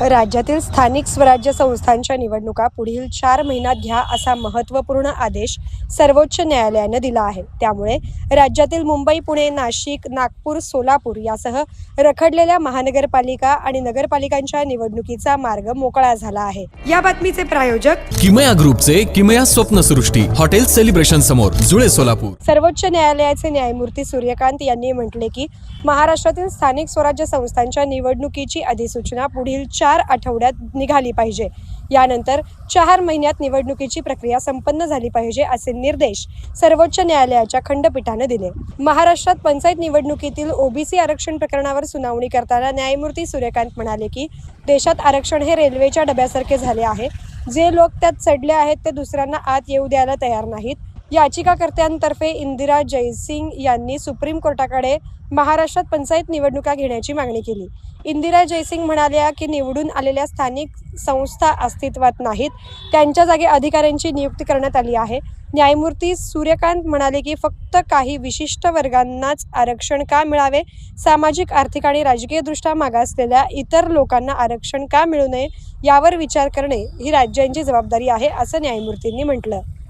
राज्यातील स्थानिक स्वराज्य संस्थांच्या निवडणुका पुढील चार महिन्यात घ्या असा महत्त्वपूर्ण आदेश सर्वोच्च न्यायालयानं दिला आहे. त्यामुळे राज्यातील मुंबई पुणे नाशिक नागपूर सोलापूर यासह रखडलेल्या महानगरपालिका आणि नगरपालिकांच्या निवडणुकीचा मार्ग मोकळा झाला आहे. या बातमीचे प्रायोजक किमया ग्रुपचे किमया स्वप्नसृष्टी हॉटेल सेलिब्रेशन समोर जुळे सोलापूर. सर्वोच्च न्यायालयाचे न्यायमूर्ती सूर्यकांत यांनी म्हटले की महाराष्ट्रातील स्थानिक स्वराज्य संस्थांच्या निवडणुकीची अधिसूचना पुढील चार चार आठवड्यात निघाली पाहिजे. यानंतर चार महिन्यात निवडणुकीची प्रक्रिया संपन्न झाली पाहिजे असे निर्देश सर्वोच्च न्यायालयाच्या खंडपीठाने दिले. महाराष्ट्रात पंचायत निवडणुकीतील ओबीसी आरक्षण प्रकरणावर सुनावणी करताना न्यायमूर्ती सूर्यकांत म्हणाले की देशात आरक्षण हे रेल्वेच्या डब्यासारखे झाले आहे. जे लोक त्यात चढले आहेत ते दुसऱ्यांना आत येऊ द्यायला तयार नाहीत. याचिकाकर्त्यांतर्फे इंदिरा जयसिंग यांनी सुप्रीम कोर्टाकडे महाराष्ट्रात पंचायत निवडणुका घेण्याची मागणी केली. इंदिरा जयसिंग म्हणाल्या की निवडून आलेल्या स्थानिक संस्था अस्तित्वात नाहीत. त्यांच्या जागी अधिकाऱ्यांची नियुक्ती करण्यात आली आहे. न्यायमूर्ती सूर्यकांत म्हणाले की फक्त काही विशिष्ट वर्गांनाच आरक्षण का मिळावे? सामाजिक आर्थिक आणि राजकीयदृष्ट्या मागासलेल्या इतर लोकांना आरक्षण का मिळू नये यावर विचार करणे ही राज्यांची जबाबदारी आहे असं न्यायमूर्तींनी म्हटलं.